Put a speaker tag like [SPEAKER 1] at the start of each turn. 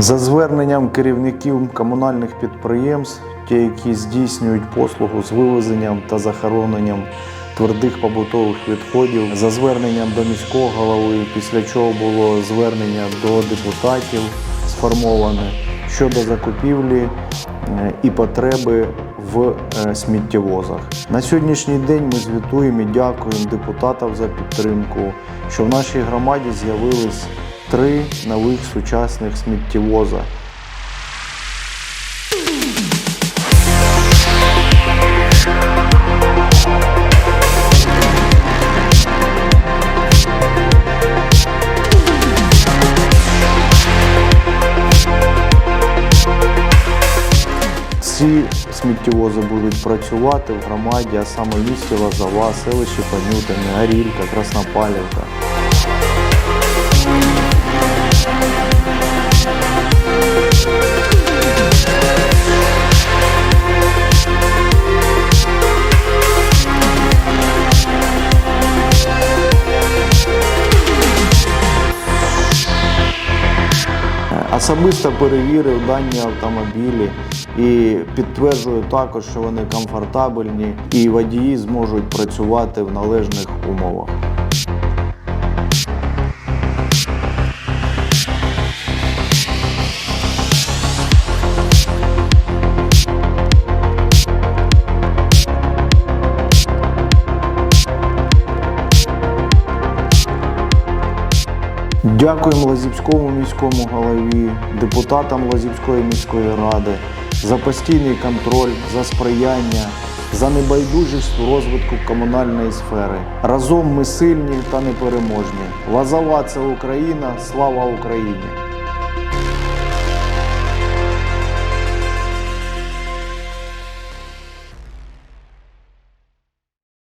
[SPEAKER 1] За зверненням керівників комунальних підприємств, ті, які здійснюють послугу з вивезенням та захороненням твердих побутових відходів, за зверненням до міського голови, після чого було звернення до депутатів сформоване щодо закупівлі е, і потреби в е, сміттєвозах. На сьогоднішній день ми звітуємо і дякуємо депутатам за підтримку, що в нашій громаді з'явились три нових сучасних сміттєвоза. Ці сміттєвози будуть працювати в громаді, а саме місті Лозова, селищі Панютине, Гарілька, Краснопалівка. Особисто перевірив дані автомобілі і підтверджую також, що вони комфортабельні і водії зможуть працювати в належних умовах. Дякуємо Лазівському міському голові, депутатам Лазівської міської ради за постійний контроль, за сприяння, за небайдужість у розвитку комунальної сфери. Разом ми сильні та непереможні. Лазова це Україна, слава Україні!